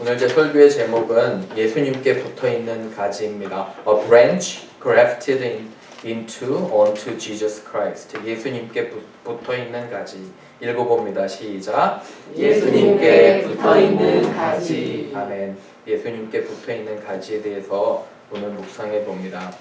오늘 제 설교의 제목은 예수님께 붙어 있는 가지입니다. A branch grafted in, into onto Jesus Christ. 예수님께 부- 붙어 있는 가지. 읽어봅니다. 시작. 예수님께 붙어 있는 가지. 아멘. 예수님께 붙어 있는 가지에 대해서 오늘 묵상해 봅니다.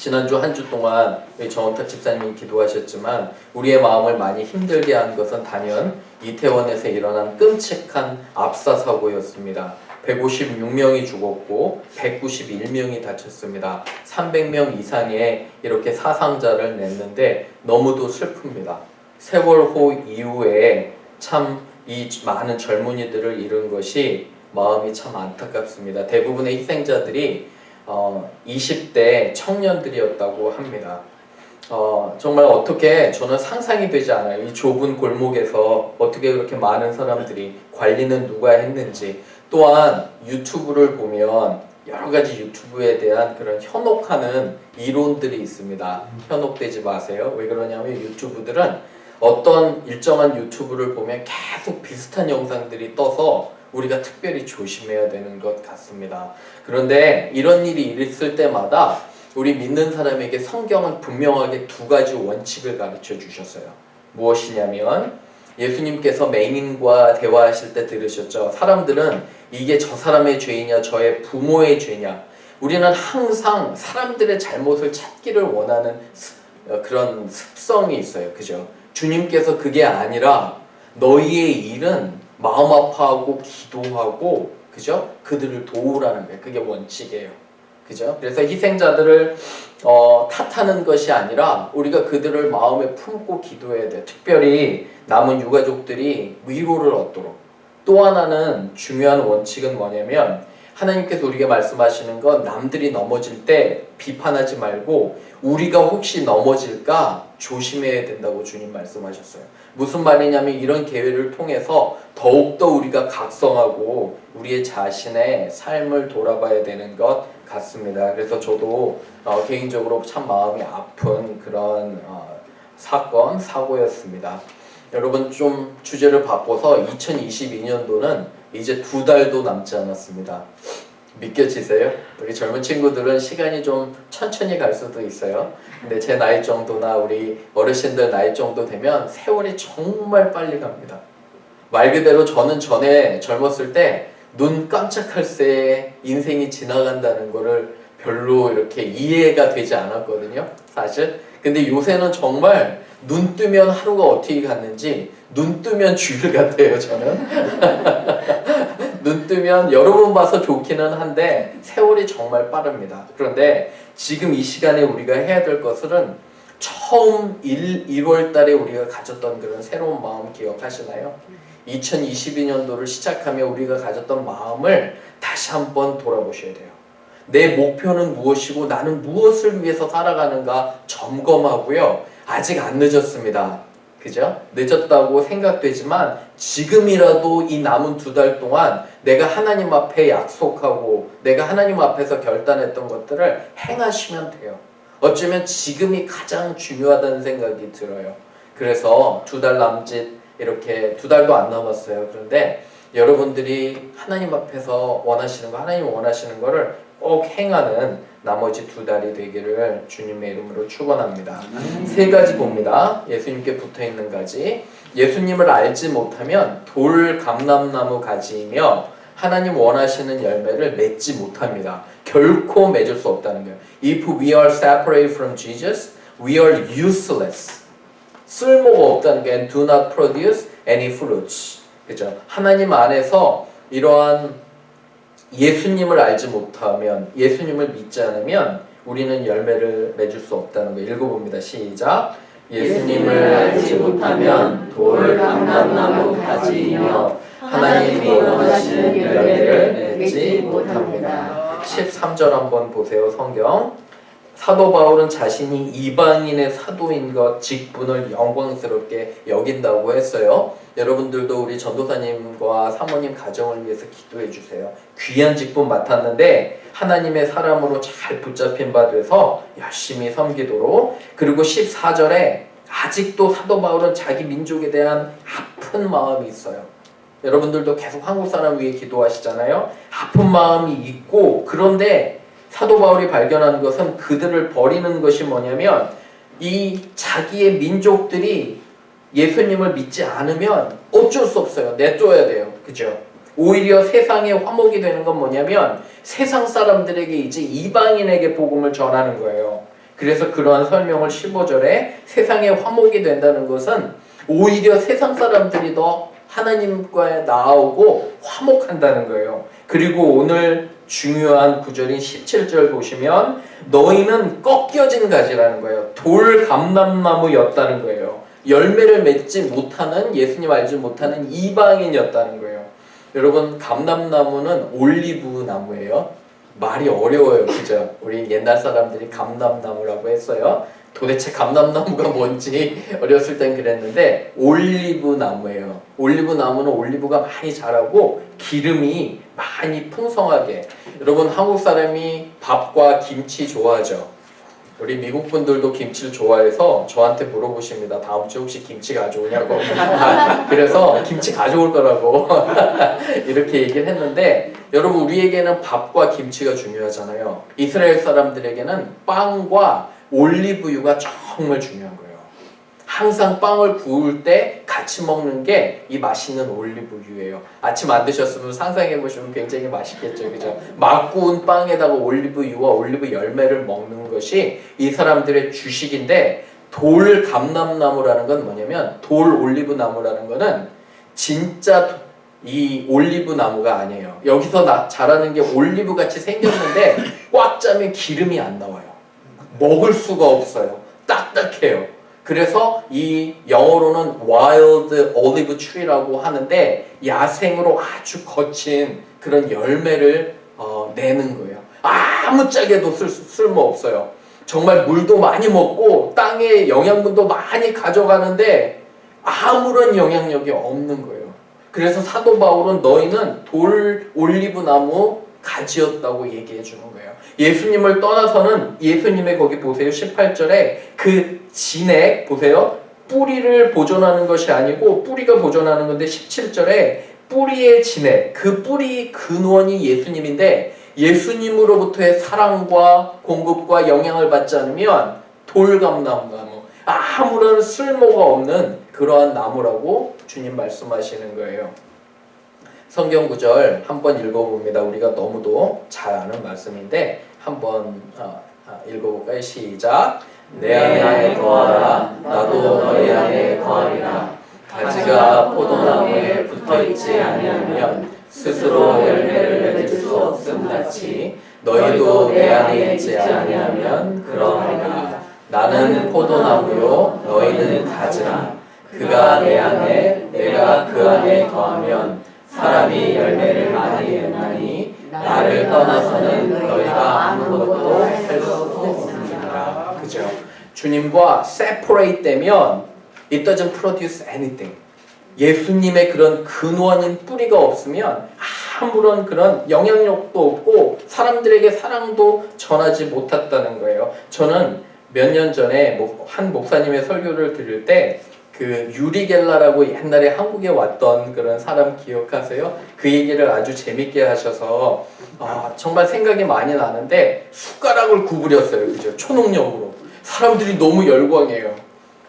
지난주 한 주 동안 정원탁 집사님이 기도하셨지만 우리의 마음을 많이 힘들게 한 것은 단연 이태원에서 일어난 끔찍한 압사 사고였습니다. 156명이 죽었고 191명이 다쳤습니다. 300명 이상의 이렇게 사상자를 냈는데 너무도 슬픕니다. 세월호 이후에 참 이 많은 젊은이들을 잃은 것이 마음이 참 안타깝습니다. 대부분의 희생자들이 어, 20대 청년들이었다고 합니다. 어, 정말 어떻게 저는 상상이 되지 않아요. 이 좁은 골목에서 어떻게 그렇게 많은 사람들이 관리는 누가 했는지 또한 유튜브를 보면 여러 가지 유튜브에 대한 그런 현혹하는 이론들이 있습니다. 현혹되지 마세요. 왜 그러냐면 유튜브들은 어떤 일정한 유튜브를 보면 계속 비슷한 영상들이 떠서 우리가 특별히 조심해야 되는 것 같습니다. 그런데 이런 일이 있을 때마다 우리 믿는 사람에게 성경은 분명하게 두 가지 원칙을 가르쳐 주셨어요. 무엇이냐면 예수님께서 맹인과 대화하실 때 들으셨죠. 사람들은 이게 저 사람의 죄이냐 저의 부모의 죄냐. 우리는 항상 사람들의 잘못을 찾기를 원하는 습- 어, 그런 습성이 있어요. 그죠? 주님께서 그게 아니라 너희의 일은 마음 아파하고 기도하고 그죠? 그들을 도우라는 거예요. 그게 원칙이에요. 그죠? 그래서 희생자들을 어, 탓하는 것이 아니라 우리가 그들을 마음에 품고 기도해야 돼. 특별히 남은 유가족들이 위로를 얻도록. 또 하나는 중요한 원칙은 뭐냐면 하나님께서 우리에게 말씀하시는 건 남들이 넘어질 때 비판하지 말고 우리가 혹시 넘어질까 조심해야 된다고 주님 말씀하셨어요. 무슨 말이냐면 이런 계회를 통해서 더욱더 우리가 각성하고 우리의 자신의 삶을 돌아봐야 되는 것 같습니다. 그래서 저도 어, 개인적으로 참 마음이 아픈 그런 어, 사건, 사고였습니다. 여러분 좀 주제를 바꿔서 2022년도는 이제 두 달도 남지 않았습니다. 믿겨지세요? 우리 젊은 친구들은 시간이 좀 천천히 갈 수도 있어요. 근데 제 나이 정도나 우리 어르신들 나이 정도 되면 세월이 정말 빨리 갑니다. 말 그대로 저는 전에 젊었을 때 눈 깜짝할 새에 인생이 지나간다는 거를 별로 이렇게 이해가 되지 않았거든요. 사실. 근데 요새는 정말 눈 뜨면 하루가 어떻게 갔는지 눈 뜨면 주일 같아요, 저는. 눈 뜨면 여러 번 봐서 좋기는 한데 세월이 정말 빠릅니다. 그런데 지금 이 시간에 우리가 해야 될 것은 처음 1, 1월 달에 우리가 가졌던 그런 새로운 마음 기억하시나요? 2022년도를 시작하며 우리가 가졌던 마음을 다시 한번 돌아보셔야 돼요. 내 목표는 무엇이고 나는 무엇을 위해서 살아가는가 점검하고요. 아직 안 늦었습니다. 그죠? 늦었다고 생각되지만 지금이라도 이 남은 두 달 동안 내가 하나님 앞에 약속하고 내가 하나님 앞에서 결단했던 것들을 행하시면 돼요. 어쩌면 지금이 가장 중요하다는 생각이 들어요. 그래서 두 달 남짓 이렇게 두 달도 안 남았어요. 그런데 여러분들이 하나님 앞에서 원하시는 거, 하나님 원하시는 거를 꼭 행하는 나머지 두 달이 되기를 주님의 이름으로 축원합니다. 세 가지 봅니다. 예수님께 붙어 있는 가지. 예수님을 알지 못하면 돌 감람나무 가지이며 하나님 원하시는 열매를 맺지 못합니다. 결코 맺을 수 없다는 거예요. If we are separated from Jesus, we are useless. 쓸모가 없다는 게 do not produce any fruits. 그죠? 하나님 안에서 이러한 예수님을 알지 못하면 예수님을 믿지 않으면 우리는 열매를 맺을 수 없다는 거 읽어봅니다. 시작. 예수님을 알지 못하면 돌 감람나무 가지이며 하나님이 원하시는 열매를 맺지 못합니다. 13절 한번 보세요. 성경. 사도 바울은 자신이 이방인의 사도인 것 직분을 영광스럽게 여긴다고 했어요. 여러분들도 우리 전도사님과 사모님 가정을 위해서 기도해 주세요. 귀한 직분 맡았는데 하나님의 사람으로 잘 붙잡힌 바 돼서 열심히 섬기도록 그리고 14절에 아직도 사도 바울은 자기 민족에 대한 아픈 마음이 있어요. 여러분들도 계속 한국 사람 위해 기도하시잖아요. 아픈 마음이 있고 그런데 사도 바울이 발견한 것은 그들을 버리는 것이 뭐냐면 이 자기의 민족들이 예수님을 믿지 않으면 어쩔 수 없어요. 내줘야 돼요. 그죠? 오히려 세상의 화목이 되는 건 뭐냐면 세상 사람들에게 이제 이방인에게 복음을 전하는 거예요. 그래서 그러한 설명을 15절에 세상의 화목이 된다는 것은 오히려 세상 사람들이 더 하나님과 나아오고 화목한다는 거예요. 그리고 오늘 중요한 구절인 17절 보시면 너희는 꺾여진 가지라는 거예요. 돌 감람나무였다는 거예요. 열매를 맺지 못하는 예수님 알지 못하는 이방인이었다는 거예요. 여러분 감람나무는 올리브 나무예요. 말이 어려워요, 그죠? 우리 옛날 사람들이 감람나무라고 했어요. 도대체 감람나무가 뭔지 어렸을 땐 그랬는데 올리브 나무예요. 올리브 나무는 올리브가 많이 자라고 기름이 많이 풍성하게. 여러분 한국 사람이 밥과 김치 좋아하죠. 우리 미국 분들도 김치를 좋아해서 저한테 물어보십니다. 다음 주 혹시 김치 가져오냐고. 그래서 김치 가져올 거라고 이렇게 얘기를 했는데 여러분 우리에게는 밥과 김치가 중요하잖아요. 이스라엘 사람들에게는 빵과 올리브유가 정말 중요한 거예요. 항상 빵을 구울 때 같이 먹는 게 이 맛있는 올리브유예요. 아침 안 드셨으면 상상해 보시면 굉장히 맛있겠죠, 그죠? 막 구운 빵에다가 올리브유와 올리브 열매를 먹는 것이 이 사람들의 주식인데 돌 감람나무라는 건 뭐냐면 돌 올리브 나무라는 거는 진짜 도- 이 올리브 나무가 아니에요. 여기서 나, 자라는 게 올리브 같이 생겼는데 꽉 짜면 기름이 안 나와요. 먹을 수가 없어요. 딱딱해요. 그래서 이 영어로는 wild olive tree라고 하는데 야생으로 아주 거친 그런 열매를 어, 내는 거예요. 아무짝에도 쓸, 쓸모 없어요. 정말 물도 많이 먹고 땅에 영양분도 많이 가져가는데 아무런 영향력이 없는 거예요. 그래서 사도 바울은 너희는 돌 올리브 나무 가지였다고 얘기해 주는 거예요. 예수님을 떠나서는 예수님의 거기 보세요. 18절에 그 진액 보세요. 뿌리를 보존하는 것이 아니고 뿌리가 보존하는 건데 17절에 뿌리의 진액 그 뿌리 근원이 예수님인데 예수님으로부터의 사랑과 공급과 영향을 받지 않으면 돌감나무 아무런 쓸모가 없는 그러한 나무라고 주님 말씀하시는 거예요. 성경 구절 한번 읽어봅니다. 우리가 너무도 잘 아는 말씀인데 한번 어, 어, 읽어볼까요? 시작. 내 안에 거하라 나도 너희 안에 거하리라. 가지가 포도나무에 붙어 있지 아니하면 스스로 열매를 맺을 수 없음 같이 너희도 내 안에 있지 아니하면 그러하리라. 나는 포도나무요 너희는 가지라. 그가 내 안에 내가 그 안에 거하면 사람이 열매를 많이 맺나니 나를 떠나서는 너희가 아무것도 할 수 없습니다. 그죠? 주님과 separate 되면 it doesn't produce anything. 예수님의 그런 근원인 뿌리가 없으면 아무런 그런 영향력도 없고 사람들에게 사랑도 전하지 못했다는 거예요. 저는 몇 년 전에 목- 한 목사님의 설교를 들을 때 그 유리 겔라라고 옛날에 한국에 왔던 그런 사람 기억하세요? 그 얘기를 아주 재밌게 하셔서 아, 정말 생각이 많이 나는데 숟가락을 구부렸어요. 그죠? 초능력으로. 사람들이 너무 열광해요.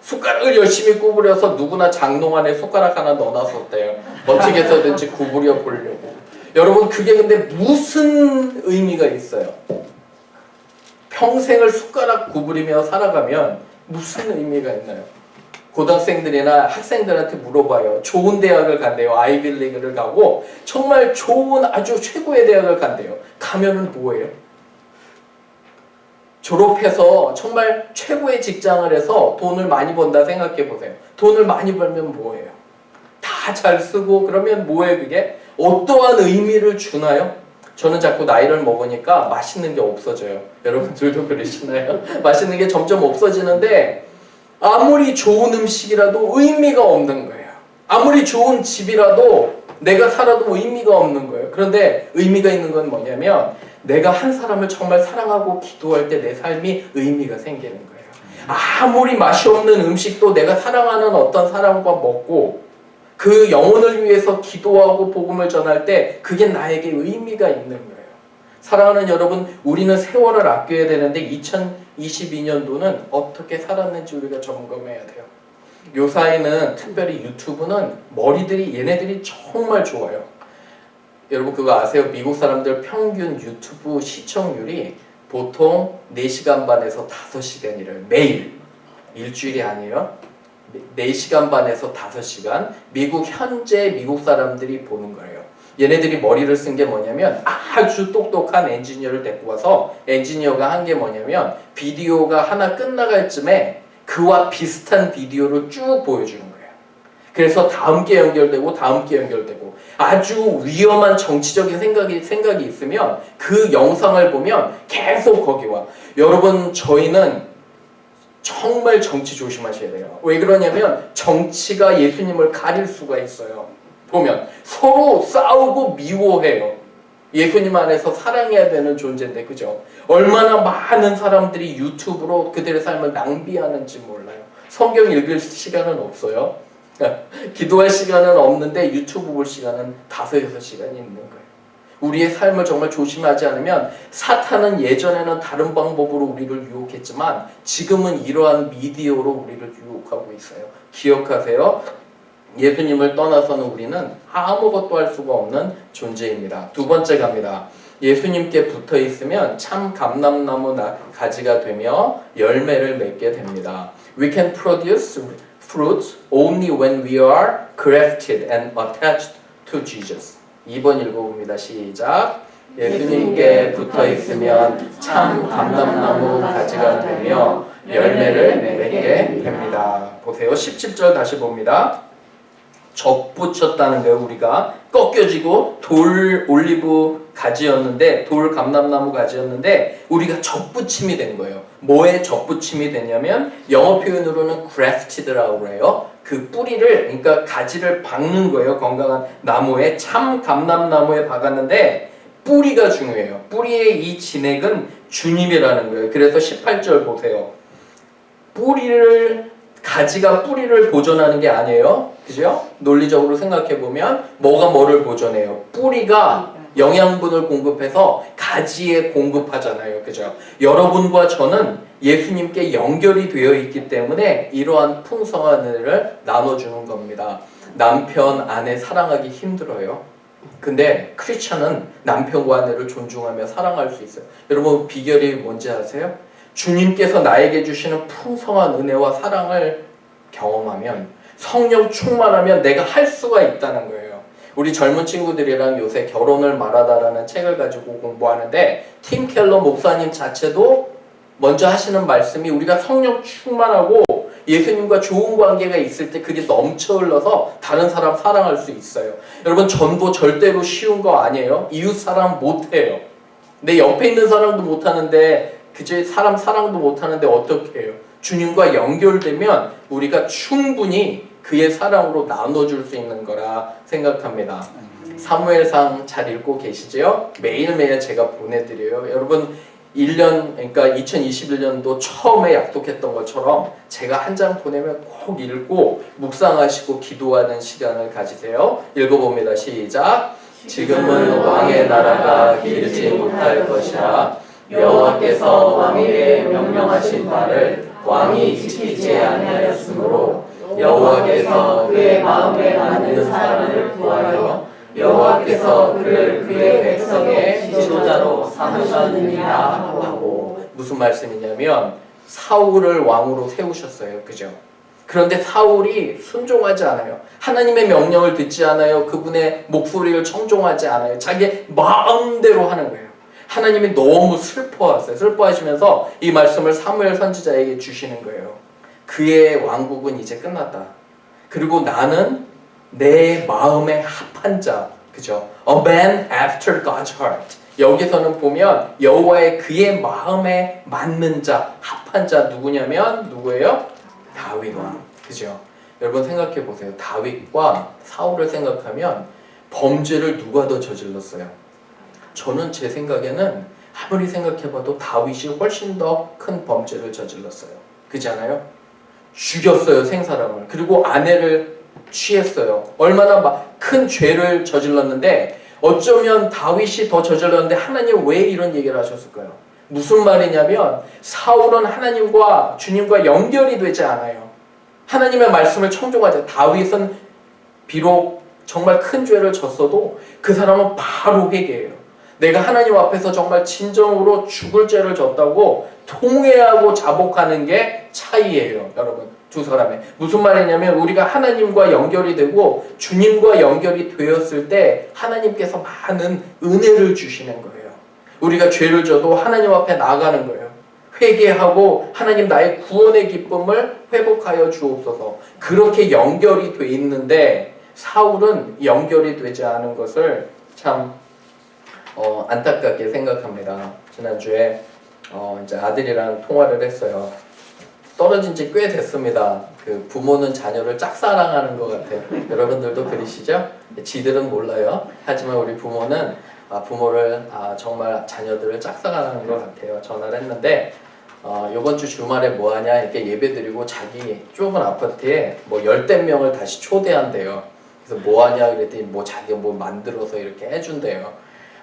숟가락을 열심히 구부려서 누구나 장롱 안에 숟가락 하나 넣어놨었대요. 어떻게 해서든지 구부려 보려고. 여러분 그게 근데 무슨 의미가 있어요? 평생을 숟가락 구부리며 살아가면 무슨 의미가 있나요? 고등학생들이나 학생들한테 물어봐요. 좋은 대학을 간대요. 아이빌리그를 가고 정말 좋은 아주 최고의 대학을 간대요. 가면은 뭐예요? 졸업해서 정말 최고의 직장을 해서 돈을 많이 번다 생각해 보세요. 돈을 많이 벌면 뭐예요? 다 잘 쓰고 그러면 뭐예요 그게? 어떠한 의미를 주나요? 저는 자꾸 나이를 먹으니까 맛있는 게 없어져요. 여러분들도 그러시나요? 맛있는 게 점점 없어지는데 아무리 좋은 음식이라도 의미가 없는 거예요. 아무리 좋은 집이라도 내가 살아도 의미가 없는 거예요. 그런데 의미가 있는 건 뭐냐면 내가 한 사람을 정말 사랑하고 기도할 때 내 삶이 의미가 생기는 거예요. 아무리 맛이 없는 음식도 내가 사랑하는 어떤 사람과 먹고 그 영혼을 위해서 기도하고 복음을 전할 때 그게 나에게 의미가 있는 거예요. 사랑하는 여러분, 우리는 세월을 아껴야 되는데 2022년도는 어떻게 살았는지 우리가 점검해야 돼요. 요사이는 특별히 유튜브는 머리들이 얘네들이 정말 좋아요. 여러분 그거 아세요? 미국 사람들 평균 유튜브 시청률이 보통 4시간 반에서 5시간이래요. 매일. 일주일이 아니에요. 4시간 반에서 5시간. 미국 현재 미국 사람들이 보는 거예요. 얘네들이 머리를 쓴 게 뭐냐면 아주 똑똑한 엔지니어를 데리고 와서 엔지니어가 한 게 뭐냐면 비디오가 하나 끝나갈 쯤에 그와 비슷한 비디오를 쭉 보여주는 거예요. 그래서 다음 게 연결되고 다음 게 연결되고 아주 위험한 정치적인 생각이 생각이 있으면 그 영상을 보면 계속 거기 와. 여러분 저희는 정말 정치 조심하셔야 돼요. 왜 그러냐면 정치가 예수님을 가릴 수가 있어요. 보면 서로 싸우고 미워해요. 예수님 안에서 사랑해야 되는 존재인데 그죠? 얼마나 많은 사람들이 유튜브로 그들의 삶을 낭비하는지 몰라요. 성경 읽을 시간은 없어요. 기도할 시간은 없는데 유튜브 볼 시간은 다섯 여섯 시간이 있는 거예요. 우리의 삶을 정말 조심하지 않으면 사탄은 예전에는 다른 방법으로 우리를 유혹했지만 지금은 이러한 미디어로 우리를 유혹하고 있어요. 기억하세요. 예수님을 떠나서는 우리는 아무것도 할 수가 없는 존재입니다. 두 번째 갑니다. 예수님께 붙어 있으면 참 감람나무 나- 가지가 되며 열매를 맺게 됩니다. We can produce fruit only when we are grafted and attached to Jesus. 2번 읽어봅니다. 시작. 예수님께 붙어 있으면 참 감람나무 가지가 되며 열매를 맺게 됩니다. 보세요. 17절 다시 봅니다. 접붙였다는 거예요. 우리가 꺾여지고 돌 올리브 가지였는데 돌 감람나무 가지였는데 우리가 접붙임이 된 거예요. 뭐에 접붙임이 되냐면 영어 표현으로는 grafted라고 그래요. 그 뿌리를 그러니까 가지를 박는 거예요. 건강한 나무에 참 감람나무에 박았는데 뿌리가 중요해요. 뿌리의 이 진액은 주님이라는 거예요. 그래서 18절 보세요. 뿌리를 가지가 뿌리를 보존하는 게 아니에요. 그죠? 논리적으로 생각해 보면 뭐가 뭐를 보존해요? 뿌리가 영양분을 공급해서 가지에 공급하잖아요. 그죠? 여러분과 저는 예수님께 연결이 되어 있기 때문에 이러한 풍성한 은혜를 나눠주는 겁니다. 남편, 아내 사랑하기 힘들어요. 근데 크리스천은 남편과 아내를 존중하며 사랑할 수 있어요. 여러분 비결이 뭔지 아세요? 주님께서 나에게 주시는 풍성한 은혜와 사랑을 경험하면 성령 충만하면 내가 할 수가 있다는 거예요. 우리 젊은 친구들이랑 요새 결혼을 말하다라는 책을 가지고 공부하는데 팀 켈러 목사님 자체도 먼저 하시는 말씀이 우리가 성령 충만하고 예수님과 좋은 관계가 있을 때 그게 넘쳐 흘러서 다른 사람 사랑할 수 있어요. 여러분 전도 절대로 쉬운 거 아니에요. 이웃 사랑 못 해요. 내 옆에 있는 사람도 못 하는데 그제 사람 사랑도 못 하는데 어떻게 해요? 주님과 연결되면 우리가 충분히 그의 사랑으로 나눠줄 수 있는 거라 생각합니다. 사무엘상 잘 읽고 계시죠? 매일매일 제가 보내드려요. 여러분 1년 그러니까 2021년도 처음에 약속했던 것처럼 제가 한 장 보내면 꼭 읽고 묵상하시고 기도하는 시간을 가지세요. 읽어봅니다. 시작. 지금은 왕의 나라가 길지 못할 것이라 여호와께서 왕에게 명령하신 바를 왕이 지키지 아니하였으므로 여호와께서 그의 마음에 맞는 사람을 구하여 여호와께서 그를 그의 백성의 지도자로 삼으셨느니라 하고 무슨 말씀이냐면 사울을 왕으로 세우셨어요. 그죠? 그런데 사울이 순종하지 않아요. 하나님의 명령을 듣지 않아요. 그분의 목소리를 청종하지 않아요. 자기 마음대로 하는 거예요. 하나님이 너무 슬퍼하세요. 슬퍼하시면서 이 말씀을 사무엘 선지자에게 주시는 거예요. 그의 왕국은 이제 끝났다. 그리고 나는 내 마음에 합한 자, 그죠? A man after God's heart. 여기서는 보면 여호와의 그의 마음에 맞는 자, 합한 자 누구냐면 누구예요? 다윗 왕, 그죠? 여러분 생각해 보세요. 다윗과 사울을 생각하면 범죄를 누가 더 저질렀어요? 저는 제 생각에는 아무리 생각해봐도 다윗이 훨씬 더 큰 범죄를 저질렀어요. 그렇지 않아요? 죽였어요 생사람을. 그리고 아내를 취했어요. 얼마나 막큰 죄를 저질렀는데 어쩌면 다윗이 더 저질렀는데 하나님 왜 이런 얘기를 하셨을까요? 무슨 말이냐면 사울은 하나님과 주님과 연결이 되지 않아요. 하나님의 말씀을 청종하지 다윗은 비록 정말 큰 죄를 졌어도 그 사람은 바로 회개해요. 내가 하나님 앞에서 정말 진정으로 죽을 죄를 졌다고 통회하고 자복하는 게 차이예요, 여러분. 두 사람의 무슨 말이냐면 우리가 하나님과 연결이 되고 주님과 연결이 되었을 때 하나님께서 많은 은혜를 주시는 거예요. 우리가 죄를 져도 하나님 앞에 나가는 거예요. 회개하고 하나님 나의 구원의 기쁨을 회복하여 주옵소서. 그렇게 연결이 돼 있는데 사울은 연결이 되지 않은 것을 참 어, 안타깝게 생각합니다. 지난주에 어, 이제 아들이랑 통화를 했어요. 떨어진 지 꽤 됐습니다. 그 부모는 자녀를 짝사랑하는 것 같아요. 여러분들도 그러시죠? 지들은 몰라요. 하지만 우리 부모는 아, 부모를 아, 정말 자녀들을 짝사랑하는 것 같아요. 전화를 했는데 어, 이번 주 주말에 뭐 하냐 이렇게 예배 드리고 자기 좁은 아파트에 뭐 열댓 명을 다시 초대한대요. 그래서 뭐 하냐 그랬더니 뭐 자기가 뭐 만들어서 이렇게 해준대요.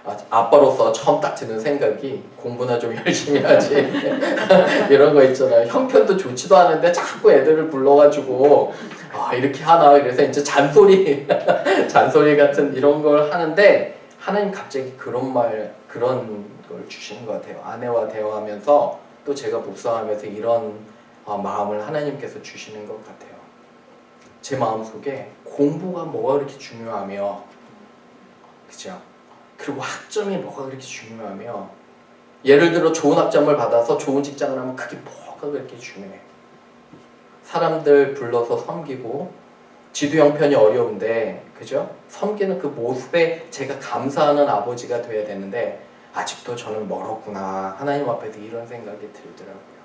아, 아빠로서 처음 딱 드는 생각이 공부나 좀 열심히 하지 이런 거 있잖아요. 형편도 좋지도 않은데 자꾸 애들을 불러가지고 아 이렇게 하나 그래서 이제 잔소리 잔소리 같은 이런 걸 하는데 하나님 갑자기 그런 말 그런 걸 주시는 것 같아요. 아내와 대화하면서 또 제가 묵상하면서 이런 아, 마음을 하나님께서 주시는 것 같아요. 제 마음 속에 공부가 뭐가 그렇게 중요하며 그죠? 그리고 학점이 뭐가 그렇게 중요하며 예를 들어 좋은 학점을 받아서 좋은 직장을 하면 그게 뭐가 그렇게 중요해? 사람들 불러서 섬기고 지도 형편이 어려운데 그죠? 섬기는 그 모습에 제가 감사하는 아버지가 돼야 되는데 아직도 저는 멀었구나 하나님 앞에서 이런 생각이 들더라고요.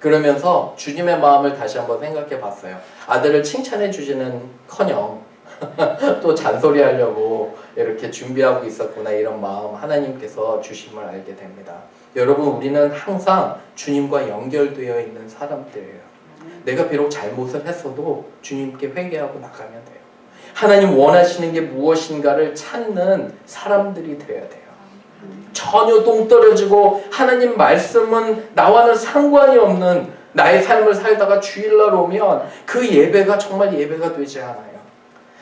그러면서 주님의 마음을 다시 한번 생각해 봤어요. 아들을 칭찬해 주지는 커녕 또 잔소리 하려고 이렇게 준비하고 있었구나 이런 마음 하나님께서 주심을 알게 됩니다. 여러분 우리는 항상 주님과 연결되어 있는 사람들이에요. 내가 비록 잘못을 했어도 주님께 회개하고 나가면 돼요. 하나님 원하시는 게 무엇인가를 찾는 사람들이 되어야 돼요. 전혀 동떨어지고 하나님 말씀은 나와는 상관이 없는 나의 삶을 살다가 주일날 오면 그 예배가 정말 예배가 되지 않아요.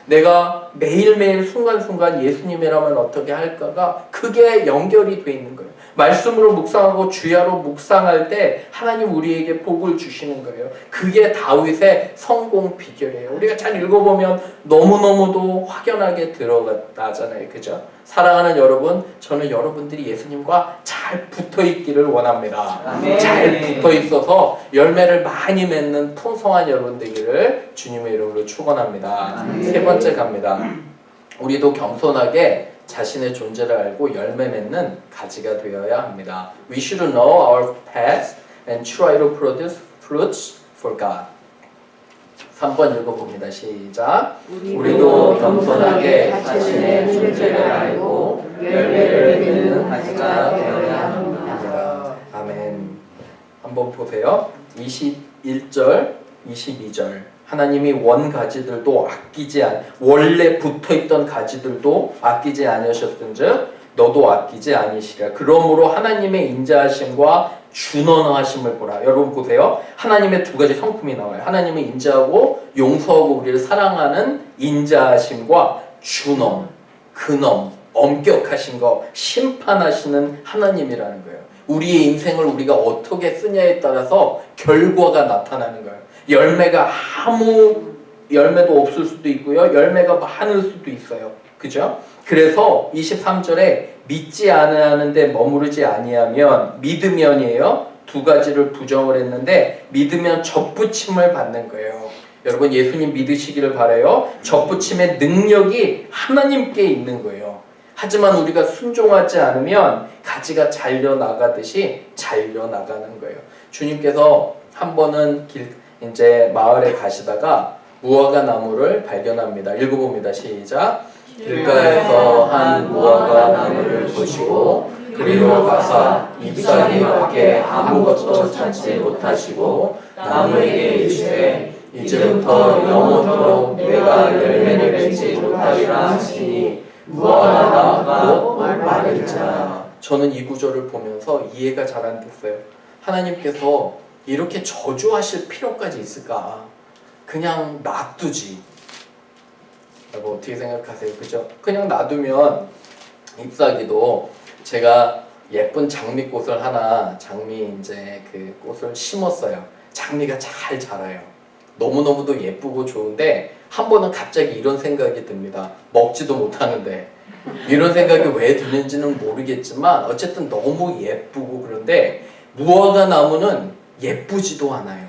내가 매일매일 순간순간 예수님이라면 어떻게 할까가 크게 연결이 돼 있는 거예요. 말씀으로 묵상하고 주야로 묵상할 때 하나님 우리에게 복을 주시는 거예요. 그게 다윗의 성공 비결이에요. 우리가 잘 읽어보면 너무너무도 확연하게 들어가잖아요. 그죠? 사랑하는 여러분, 저는 여러분들이 예수님과 잘 붙어 있기를 원합니다. 아멘. 잘 붙어 있어서 열매를 많이 맺는 풍성한 여러분 되기를 주님의 이름으로 축원합니다. 세 번째 갑니다. 우리도 겸손하게 자신의 존재를 알고 열매 맺는 가지가 되어야 합니다. We should know our past and try to produce fruits for God. 3번 읽어봅니다. 시작. 우리도 겸손하게 자신의 존재를 알고 열매를 맺는 가지가 되어야 합니다. 아멘. 한번 보세요. 21절, 22절. 하나님이 원 가지들도 아끼지 않 원래 붙어 있던 가지들도 아끼지 아니하셨던즉 너도 아끼지 아니시라. 그러므로 하나님의 인자하심과 준언하심을 보라. 여러분 보세요. 하나님의 두 가지 성품이 나와요. 하나님은 인자하고 용서하고 우리를 사랑하는 인자하심과 준엄, 근엄, 엄격하신 거, 심판하시는 하나님이라는 거예요. 우리의 인생을 우리가 어떻게 쓰냐에 따라서 결과가 나타나는 거예요. 열매가 아무 열매도 없을 수도 있고요. 열매가 많을 수도 있어요. 그죠? 그래서 23절에 믿지 않으는데 머무르지 아니하면 믿으면이에요. 두 가지를 부정을 했는데 믿으면 접붙임을 받는 거예요. 여러분 예수님 믿으시기를 바래요. 접붙임의 능력이 하나님께 있는 거예요. 하지만 우리가 순종하지 않으면 가지가 잘려 나가듯이 잘려 나가는 거예요. 주님께서 한 번은 길 이제 마을에 가시다가 무화과 나무를 발견합니다. 읽어봅니다. 시작. 길가에서 한 무화과 나무를 보시고 그리로 가사 잎사귀 밖에 아무것도 찾지 못하시고 나무에게 이르시되 이제부터 영원토록 내가 열매를 맺지 못하리라 하시니 무화과가 곧 마를지라 저는 이 구절을 보면서 이해가 잘 안 됐어요 하나님께서 이렇게 저주하실 필요까지 있을까 그냥 놔두지 여러분 어떻게 생각하세요 그죠 그냥 놔두면 잎사귀도 제가 예쁜 장미꽃을 하나 장미 이제 그 꽃을 심었어요. 장미가 잘 자라요. 너무너무도 예쁘고 좋은데 한 번은 갑자기 이런 생각이 듭니다. 먹지도 못하는데 이런 생각이 왜 드는지는 모르겠지만 어쨌든 너무 예쁘고 그런데 무화과 나무는 예쁘지도 않아요.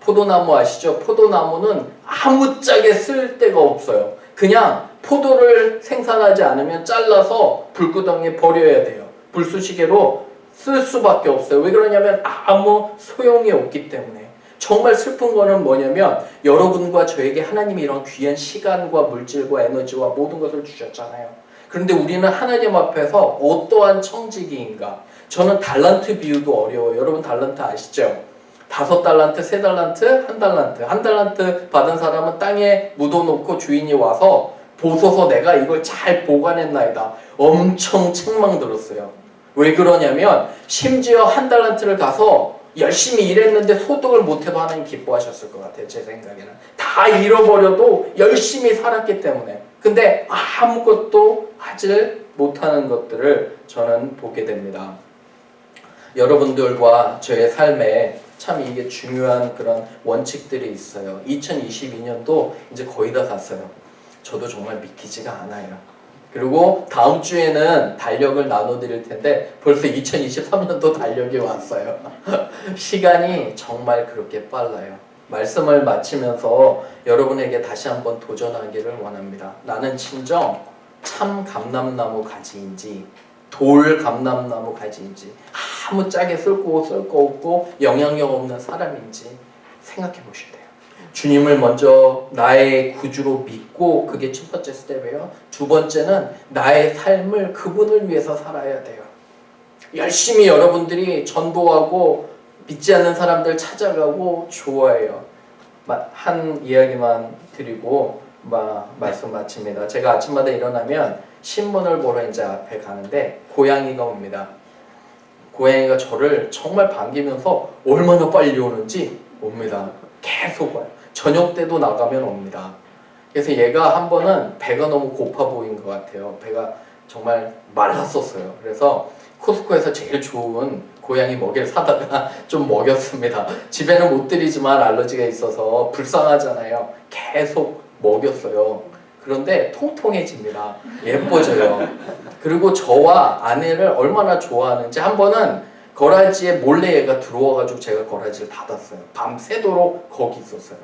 포도나무 아시죠? 포도나무는 아무짝에 쓸 데가 없어요. 그냥 포도를 생산하지 않으면 잘라서 불구덩이에 버려야 돼요. 불쑤시개로 쓸 수밖에 없어요. 왜 그러냐면 아무 소용이 없기 때문에. 정말 슬픈 거는 뭐냐면 여러분과 저에게 하나님이 이런 귀한 시간과 물질과 에너지와 모든 것을 주셨잖아요. 그런데 우리는 하나님 앞에서 어떠한 청지기인가? 저는 달란트 비유도 어려워요. 여러분 달란트 아시죠? 다섯 달란트, 세 달란트, 한 달란트. 한 달란트 받은 사람은 땅에 묻어놓고 주인이 와서 보소서 내가 이걸 잘 보관했나이다. 엄청 책망 들었어요. 왜 그러냐면 심지어 한 달란트를 가서 열심히 일했는데 소득을 못해도 하나님 기뻐하셨을 것 같아요. 제 생각에는. 다 잃어버려도 열심히 살았기 때문에. 근데 아무것도 하지 못하는 것들을 저는 보게 됩니다. 여러분들과 저의 삶에 참 이게 중요한 그런 원칙들이 있어요. 2022년도 이제 거의 다 갔어요. 저도 정말 믿기지가 않아요. 그리고 다음 주에는 달력을 나눠드릴 텐데 벌써 2023년도 달력이 왔어요. 시간이 정말 그렇게 빨라요. 말씀을 마치면서 여러분에게 다시 한번 도전하기를 원합니다. 나는 진정 참 감람나무 가지인지 돌 감람나무 가지인지 아무 짝에 쓸고 쓸거 없고 영향력 없는 사람인지 생각해 보셔야 돼요. 주님을 먼저 나의 구주로 믿고 그게 첫 번째 스텝이에요. 두 번째는 나의 삶을 그분을 위해서 살아야 돼요. 열심히 여러분들이 전도하고 믿지 않는 사람들 찾아가고 좋아해요. 마- 한 이야기만 드리고 마, 말씀 마칩니다. 제가 아침마다 일어나면 신문을 보러 이제 앞에 가는데 고양이가 옵니다. 고양이가 저를 정말 반기면서 얼마나 빨리 오는지 옵니다. 계속 와요. 저녁 때도 나가면 옵니다. 그래서 얘가 한 번은 배가 너무 고파 보인 것 같아요. 배가 정말 말랐었어요. 그래서 코스코에서 제일 좋은 고양이 먹이를 사다가 좀 먹였습니다. 집에는 못 드리지만 알러지가 있어서 불쌍하잖아요. 계속 먹였어요. 그런데 통통해집니다. 예뻐져요. 그리고 저와 아내를 얼마나 좋아하는지 한 번은 거라지에 몰래 얘가 들어와가지고 제가 거라지를 닫았어요. 밤새도록 거기 있었어요.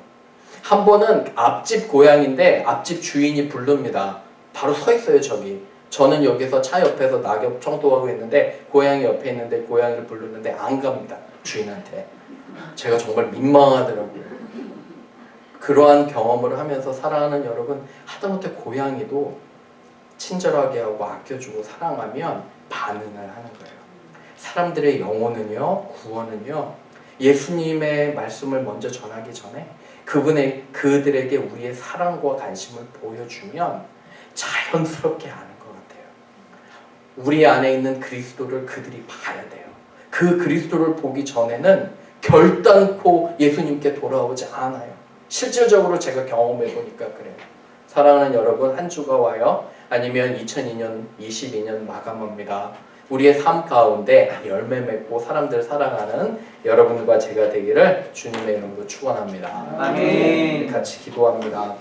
한 번은 앞집 고양인데 앞집 주인이 부릅니다. 바로 서 있어요 저기. 저는 여기서 차 옆에서 낙엽 청소하고 있는데 고양이 옆에 있는데 고양이를 부르는데 안 갑니다 주인한테. 제가 정말 민망하더라고요. 그러한 경험을 하면서 살아가는 여러분 하다못해 고양이도 친절하게 하고 아껴주고 사랑하면 반응을 하는 거예요. 사람들의 영혼은요, 구원은요, 예수님의 말씀을 먼저 전하기 전에 그분의 그들에게 우리의 사랑과 관심을 보여주면 자연스럽게 아는 것 같아요. 우리 안에 있는 그리스도를 그들이 봐야 돼요. 그 그리스도를 보기 전에는 결단코 예수님께 돌아오지 않아요. 실질적으로 제가 경험해 보니까 그래요. 사랑하는 여러분, 한 주가 와요. 아니면 2002년, 22년 마감합니다. 우리의 삶 가운데 열매 맺고 사람들 사랑하는 여러분과 제가 되기를 주님의 이름으로 축원합니다. 아멘. 같이 기도합니다.